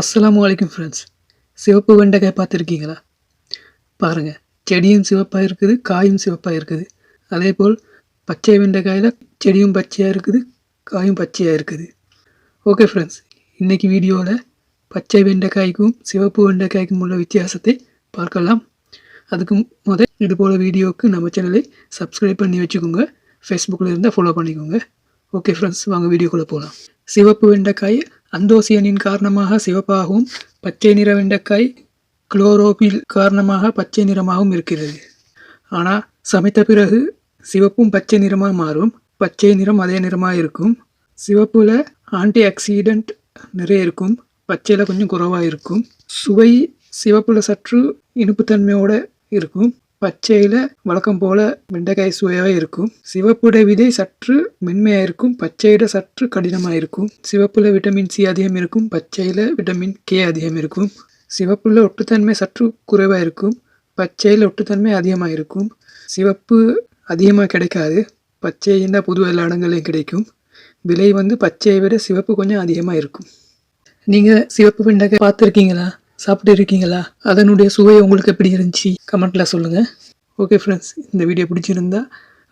அஸ்ஸலாமு வலைக்கும் ஃப்ரெண்ட்ஸ் சிவப்பு வெண்டைக்காய் பார்த்துருக்கீங்களா? பாருங்கள் செடியும் சிவப்பாக இருக்குது காயும் சிவப்பாக இருக்குது. அதே போல் பச்சை வெண்டைக்காயில் செடியும் பச்சையாக இருக்குது காயும் பச்சையாக இருக்குது. ஓகே ஃப்ரெண்ட்ஸ் இன்றைக்கி வீடியோவில் பச்சை வெண்டைக்காய்க்கும் சிவப்பு வெண்டைக்காய்க்கும் உள்ள வித்தியாசத்தை பார்க்கலாம். அதுக்கு முதல் இது போல் வீடியோவுக்கு நம்ம சேனலை சப்ஸ்கிரைப் பண்ணி வச்சுக்கோங்க. ஃபேஸ்புக்கில் இருந்தால் ஃபாலோ பண்ணிக்கோங்க. ஓகே ஃப்ரெண்ட்ஸ் வாங்க வீடியோக்குள்ளே போகலாம் சிவப்பு வெண்டைக்காயை அந்தோசியனின் காரணமாக சிவப்பாகவும் பச்சை நிற வெண்டைக்காய் குளோரோபில் காரணமாக பச்சை நிறமாகவும் இருக்கிறது. ஆனால் சமைத்த பிறகு சிவப்பும் பச்சை நிறமாக மாறும். பச்சை நிறம் அதே நிறமாக இருக்கும். சிவப்பில் ஆன்டி ஆக்சிடெண்ட் நிறைய இருக்கும். பச்சையில் கொஞ்சம் குறைவாக இருக்கும். சுவை சிவப்பில் சற்று இனிப்புத்தன்மையோட இருக்கும். பச்சையில் வழக்கம் போல வெண்டைக்காய் சுவையாக இருக்கும். சிவப்புட விதை சற்று மென்மையாக இருக்கும். பச்சையிட சற்று கடினமாக இருக்கும். சிவப்புல விட்டமின் சி அதிகம் இருக்கும். பச்சையில் விட்டமின் கே அதிகம் இருக்கும். சிவப்புள்ள ஒட்டுத்தன்மை சற்று குறைவாக இருக்கும். பச்சையில் ஒட்டுத்தன்மை அதிகமாக இருக்கும். சிவப்பு அதிகமாக கிடைக்காது. பச்சை இருந்தால் புது எல்லா இடங்களையும் கிடைக்கும். விலை வந்து பச்சையை விட சிவப்பு கொஞ்சம் அதிகமாக இருக்கும். நீங்கள் சிவப்பு வெண்டைக்காய் பார்த்துருக்கீங்களா? சாப்பிட்டு இருக்கீங்களா அதனுடைய சுவை உங்களுக்கு எப்படி இருந்துச்சு? கமெண்ட்டில் சொல்லுங்கள் ஓகே ஃப்ரெண்ட்ஸ் இந்த வீடியோ பிடிச்சிருந்தா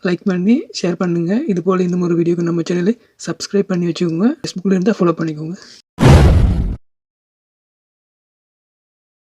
லைக் பண்ணி ஷேர் பண்ணுங்கள் இது போல் இன்னும் ஒரு வீடியோக்கு நம்ம சேனலை சப்ஸ்கிரைப் பண்ணி வச்சுக்கோங்க. ஃபேஸ்புக்கில் இருந்தால் ஃபாலோ பண்ணிக்கோங்க.